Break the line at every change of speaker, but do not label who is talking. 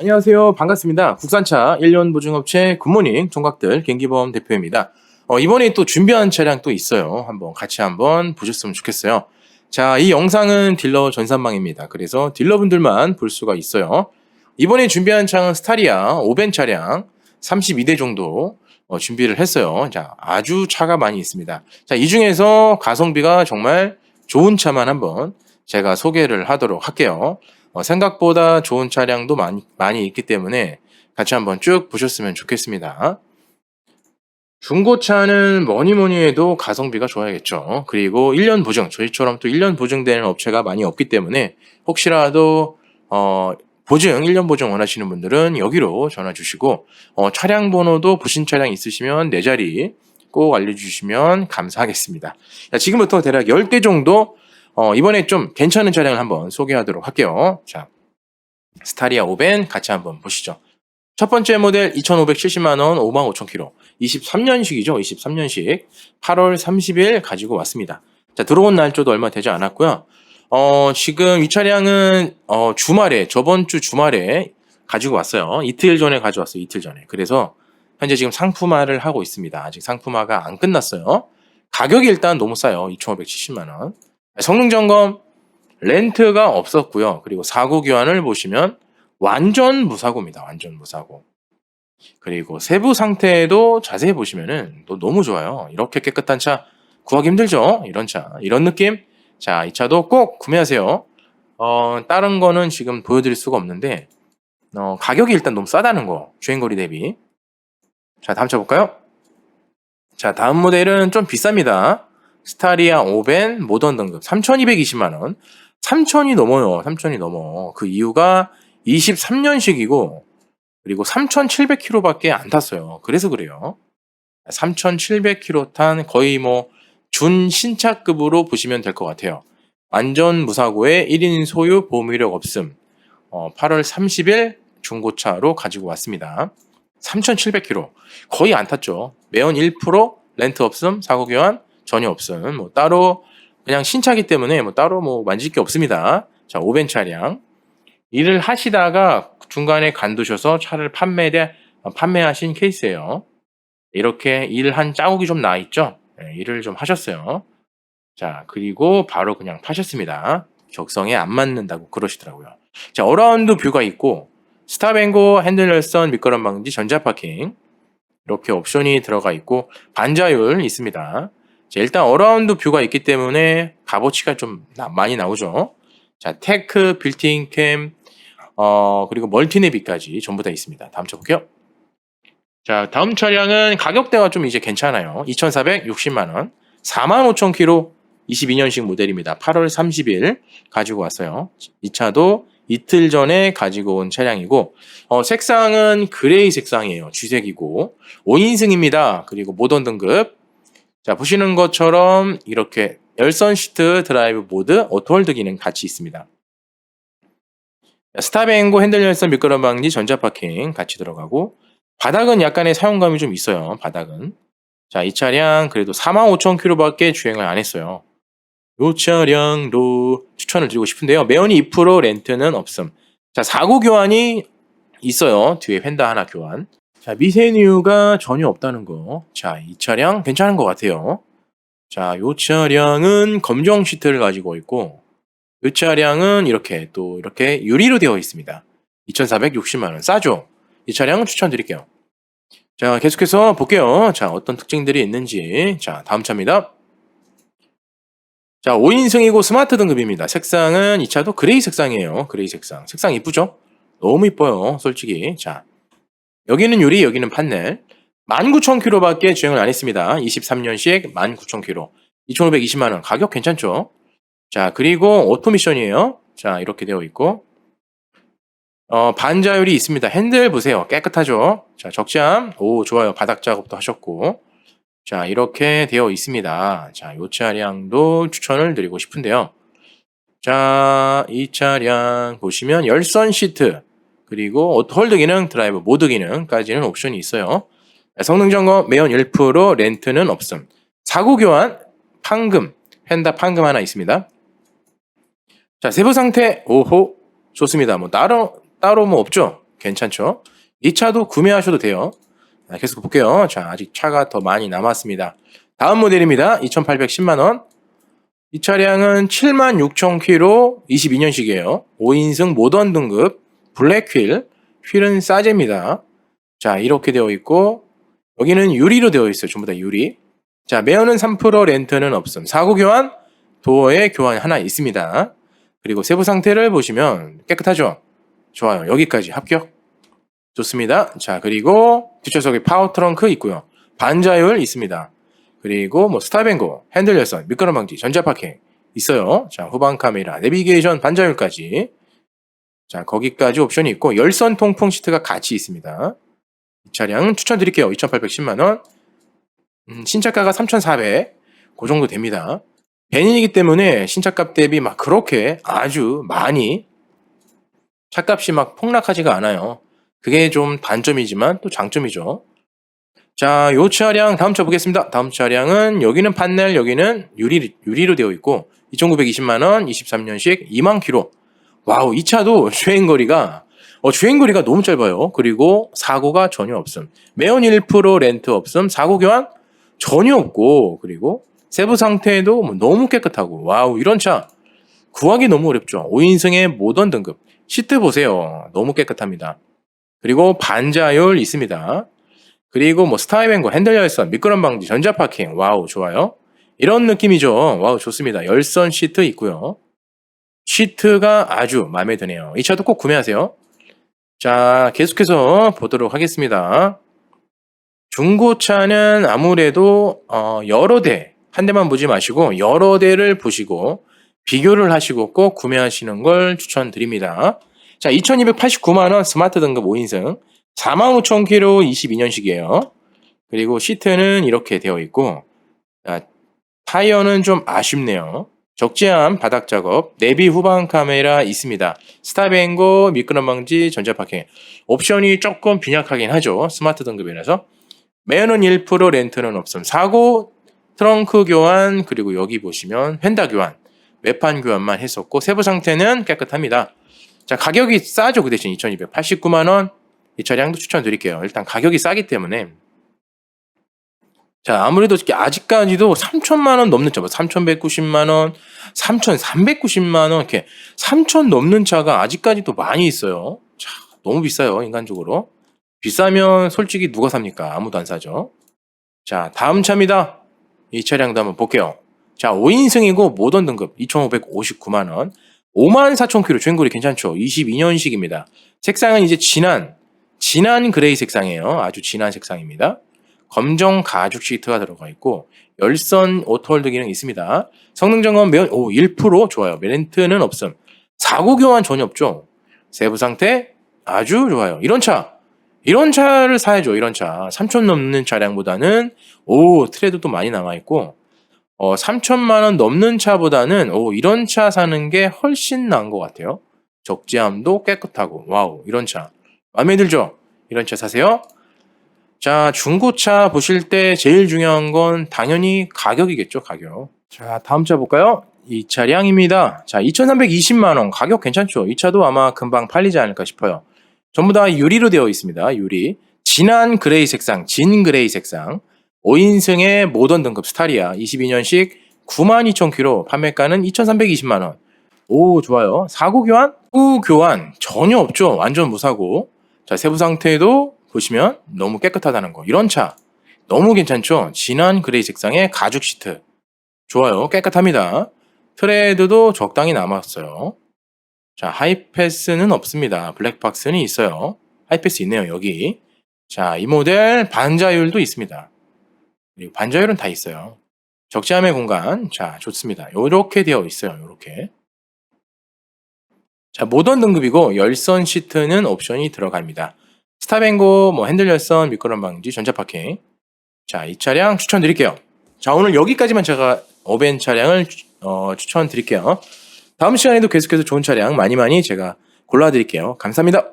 안녕하세요. 반갑습니다. 국산차 1년 보증업체 굿모닝 총각들 gen기범 대표입니다. 어, 이번에 또 준비한 차량 또 있어요. 한번 같이 한번 보셨으면 좋겠어요. 자, 이 영상은 딜러 전산망입니다. 그래서 딜러분들만 볼 수가 있어요. 이번에 준비한 차는 스타리아 5벤 차량 32대 정도 어, 준비를 했어요. 자, 아주 차가 많이 있습니다. 자, 이 중에서 가성비가 정말 좋은 차만 한번 제가 소개를 하도록 할게요. 어, 생각보다 좋은 차량도 많이, 많이 있기 때문에 같이 한번 쭉 보셨으면 좋겠습니다. 중고차는 뭐니 뭐니 해도 가성비가 좋아야겠죠. 그리고 1년 보증, 저희처럼 또 1년 보증되는 업체가 많이 없기 때문에 혹시라도 어, 보증, 1년 보증 원하시는 분들은 여기로 전화 주시고 어, 차량 번호도 보신 차량 있으시면 내 자리 꼭 알려주시면 감사하겠습니다. 자, 지금부터 대략 10대 정도 어, 이번에 좀 괜찮은 차량을 한번 소개하도록 할게요. 자, 스타리아 5벤 같이 한번 보시죠. 첫 번째 모델 2,570만원 55,000km. 23년식이죠. 23년식. 8월 30일 가지고 왔습니다. 자, 들어온 날짜도 얼마 되지 않았고요. 어, 지금 이 차량은 어, 주말에, 저번 주 주말에 가지고 왔어요. 이틀 전에 가져왔어요. 이틀 전에. 그래서 현재 지금 상품화를 하고 있습니다. 아직 상품화가 안 끝났어요. 가격이 일단 너무 싸요. 2,570만 원. 성능 점검 렌트가 없었고요. 그리고 사고 교환을 보시면 완전 무사고입니다. 완전 무사고. 그리고 세부 상태도 자세히 보시면은 또 너무 좋아요. 이렇게 깨끗한 차 구하기 힘들죠. 이런 차, 이런 느낌. 자, 이 차도 꼭 구매하세요. 어, 다른 거는 지금 보여드릴 수가 없는데 어, 가격이 일단 너무 싸다는 거. 주행거리 대비. 자, 다음 차 볼까요? 자, 다음 모델은 좀 비쌉니다. 스타리아 5벤 모던 등급 3,220만 원. 3,000이 넘어요. 3,000이 넘어. 그 이유가 23년식이고, 그리고 3,700km밖에 안 탔어요. 그래서 그래요. 3,700km 탄 거의 뭐, 준 신차급으로 보시면 될 것 같아요. 완전 무사고에 1인 소유 보험 이력 없음. 어, 8월 30일 중고차로 가지고 왔습니다. 3,700km. 거의 안 탔죠. 매연 1% 렌트 없음, 사고 교환, 전혀 없음. 뭐 따로 그냥 신차기 때문에 뭐 따로 뭐 만질 게 없습니다. 자, 오벤 차량. 일을 하시다가 중간에 간두셔서 차를 판매돼 판매하신 케이스예요. 이렇게 일한 자국이 좀 나 있죠? 네, 일을 좀 하셨어요. 자, 그리고 바로 그냥 파셨습니다. 격성에 안 맞는다고 그러시더라고요. 자, 어라운드 뷰가 있고 스타뱅고 핸들 열선 미끄럼 방지 전자 파킹 이렇게 옵션이 들어가 있고 반자율 있습니다. 자, 일단 어라운드 뷰가 있기 때문에 값어치가 좀 나- 많이 나오죠. 자, 테크, 빌트인 캠, 어, 그리고 멀티내비까지 전부 다 있습니다. 다음 차 볼게요. 자, 다음 차량은 가격대가 좀 이제 괜찮아요. 2,460만원, 45,000km, 22년식 모델입니다. 8월 30일 가지고 왔어요. 이 차도 이틀 전에 가지고 온 차량이고, 어, 색상은 그레이 색상이에요. 쥐색이고, 5인승입니다. 그리고 모던 등급, 자, 보시는 것처럼 이렇게 열선 시트 드라이브 모드 오토홀드 기능 같이 있습니다. 스타뱅고 핸들 열선 미끄럼 방지 전자 파킹 같이 들어가고 바닥은 약간의 사용감이 좀 있어요. 바닥은. 자, 이 차량 그래도 45,000km밖에 주행을 안 했어요. 이 차량도 추천을 드리고 싶은데요. 매연이 2% 렌트는 없음. 자, 사고 교환이 있어요. 뒤에 휀다 하나 교환. 자, 미세뉴가 전혀 없다는 거. 자, 이 차량 괜찮은 것 같아요. 자, 이 차량은 검정 시트를 가지고 있고, 이 차량은 이렇게 또 이렇게 유리로 되어 있습니다. 2,460만원. 싸죠? 이 차량은 추천드릴게요. 자, 계속해서 볼게요. 자, 어떤 특징들이 있는지. 자, 다음 차입니다. 자, 5인승이고 스마트 등급입니다. 색상은 이 차도 그레이 색상이에요. 그레이 색상. 색상 이쁘죠? 너무 이뻐요. 솔직히. 자, 여기는 유리, 여기는 판넬. 19,000km밖에 주행을 안 했습니다. 23년식 19,000km. 2,520만원. 가격 괜찮죠? 자, 그리고 오토 미션이에요. 자, 이렇게 되어 있고. 어, 반자율이 있습니다. 핸들 보세요. 깨끗하죠? 자, 적재함. 오, 좋아요. 바닥 작업도 하셨고. 자, 이렇게 되어 있습니다. 자, 이 차량도 추천을 드리고 싶은데요. 자, 이 차량 보시면 열선 시트. 그리고 홀드 기능, 드라이브 모드 기능까지는 옵션이 있어요. 성능 점검, 매연 1%, 렌트는 없음. 사고 교환, 판금, 펜다 판금 하나 있습니다. 자, 세부 상태, 오호, 좋습니다. 뭐 따로 따로 뭐 없죠. 괜찮죠? 이 차도 구매하셔도 돼요. 자, 계속 볼게요. 자, 아직 차가 더 많이 남았습니다. 다음 모델입니다. 2,810만 원. 이 차량은 76,000km 22년식이에요. 5인승 모던 등급 블랙 휠. 휠은 싸제입니다. 자, 이렇게 되어 있고 여기는 유리로 되어 있어요. 전부 다 유리. 자, 매연은 3% 렌트는 없음. 사고 교환, 도어에 교환 하나 있습니다. 그리고 세부 상태를 보시면 깨끗하죠? 좋아요. 여기까지 합격. 좋습니다. 자, 그리고 뒷좌석에 파워 트렁크 있고요. 반자율 있습니다. 그리고 뭐 스탑앤고, 핸들 열선, 미끄럼 방지, 전자 파킹 있어요. 자, 후방 카메라, 내비게이션, 반자율까지. 자, 거기까지 옵션이 있고 열선 통풍 시트가 같이 있습니다. 이 차량 추천드릴게요. 2,810만 원. 음, 신차가가 3,400. 그 정도 됩니다. 벤인이기 때문에 신차값 대비 막 그렇게 아주 많이 차값이 막 폭락하지가 않아요. 그게 좀 단점이지만 또 장점이죠. 자, 요 차량 다음 차 보겠습니다. 다음 차량은 여기는 판넬, 여기는 유리, 유리로 되어 있고 2,920만 원, 23년식 2만 킬로. 와우, 이 차도 주행거리가 어, 주행거리가 너무 짧아요. 그리고 사고가 전혀 없음. 매연 1% 렌트 없음. 사고 교환 전혀 없고 그리고 세부 상태도 뭐 너무 깨끗하고 와우 이런 차 구하기 너무 어렵죠. 5인승의 모던 등급 시트 보세요. 너무 깨끗합니다. 그리고 반자율 있습니다. 그리고 뭐 스타이뱅고 핸들 열선 미끄럼 방지 전자 파킹 와우 좋아요. 이런 느낌이죠. 와우 좋습니다. 열선 시트 있고요. 시트가 아주 마음에 드네요. 이 차도 꼭 구매하세요. 자 계속해서 보도록 하겠습니다. 중고차는 아무래도 어, 여러 대 한 대만 보지 마시고 여러 대를 보시고 비교를 하시고 꼭 구매하시는 걸 추천드립니다. 자, 2289만 원 스마트 등급 5인승 45,000km 22년식이에요. 그리고 시트는 이렇게 되어 있고 자, 타이어는 좀 아쉽네요. 적재함 바닥 작업, 내비 후방 카메라 있습니다. 스탑앤고, 미끄럼 방지, 전자 파킹. 옵션이 조금 빈약하긴 하죠. 스마트 등급이라서. 매연은 1% 렌트는 없음. 사고, 트렁크 교환, 그리고 여기 보시면 휀다 교환, 외판 교환만 했었고 세부 상태는 깨끗합니다. 자, 가격이 싸죠. 그 대신 2,289만 원. 이 차량도 추천드릴게요. 일단 가격이 싸기 때문에 자, 아무래도 아직까지도 3천만 원 넘는 차, 3,190만 원, 3,390만 원 이렇게 3천 넘는 차가 아직까지도 많이 있어요. 자, 너무 비싸요, 인간적으로. 비싸면 솔직히 누가 삽니까? 아무도 안 사죠. 자, 다음 차입니다. 이 차량도 한번 볼게요. 자, 5인승이고 모던 등급 2,559만 원. 5만 4천 킬로 주행거리 괜찮죠? 22년식입니다. 색상은 이제 진한 진한 그레이 색상이에요. 아주 진한 색상입니다. 검정 가죽 시트가 들어가 있고 열선 오토홀드 기능 있습니다. 성능 점검 매우 오, 1% 좋아요. 렌트는 없음. 사고 교환 전혀 없죠. 세부 상태 아주 좋아요. 이런 차 이런 차를 사야죠. 이런 차 3천 넘는 차량보다는 오 트레드도 많이 남아 있고 어 3천만 원 넘는 차보다는 오 이런 차 사는 게 훨씬 나은 것 같아요. 적재함도 깨끗하고 와우 이런 차 마음에 들죠? 이런 차 사세요. 자, 중고차 보실 때 제일 중요한 건 당연히 가격이겠죠, 가격. 자, 다음 차 볼까요? 이 차량입니다. 자, 2,320만원. 가격 괜찮죠? 이 차도 아마 금방 팔리지 않을까 싶어요. 전부 다 유리로 되어 있습니다. 유리. 진한 그레이 색상, 진 그레이 색상. 5인승의 모던 등급 스타리아. 22년식 92,000km. 판매가는 2,320만원. 오, 좋아요. 사고 교환? 후 교환 전혀 없죠. 완전 무사고. 자, 세부 상태도 보시면 너무 깨끗하다는 거. 이런 차 너무 괜찮죠? 진한 그레이 색상의 가죽 시트. 좋아요. 깨끗합니다. 트레드도 적당히 남았어요. 자, 하이패스는 없습니다. 블랙박스는 있어요. 하이패스 있네요, 여기. 자, 이 모델 반자율도 있습니다. 그리고 반자율은 다 있어요. 적재함의 공간. 자, 좋습니다. 요렇게 되어 있어요. 요렇게. 자, 모던 등급이고 열선 시트는 옵션이 들어갑니다. 스타뱅고, 뭐 핸들 열선, 미끄럼 방지, 전자 파킹. 자, 이 차량 추천드릴게요. 자, 오늘 여기까지만 제가 어벤 차량을 어, 추천드릴게요. 다음 시간에도 계속해서 좋은 차량 많이 많이 제가 골라드릴게요. 감사합니다.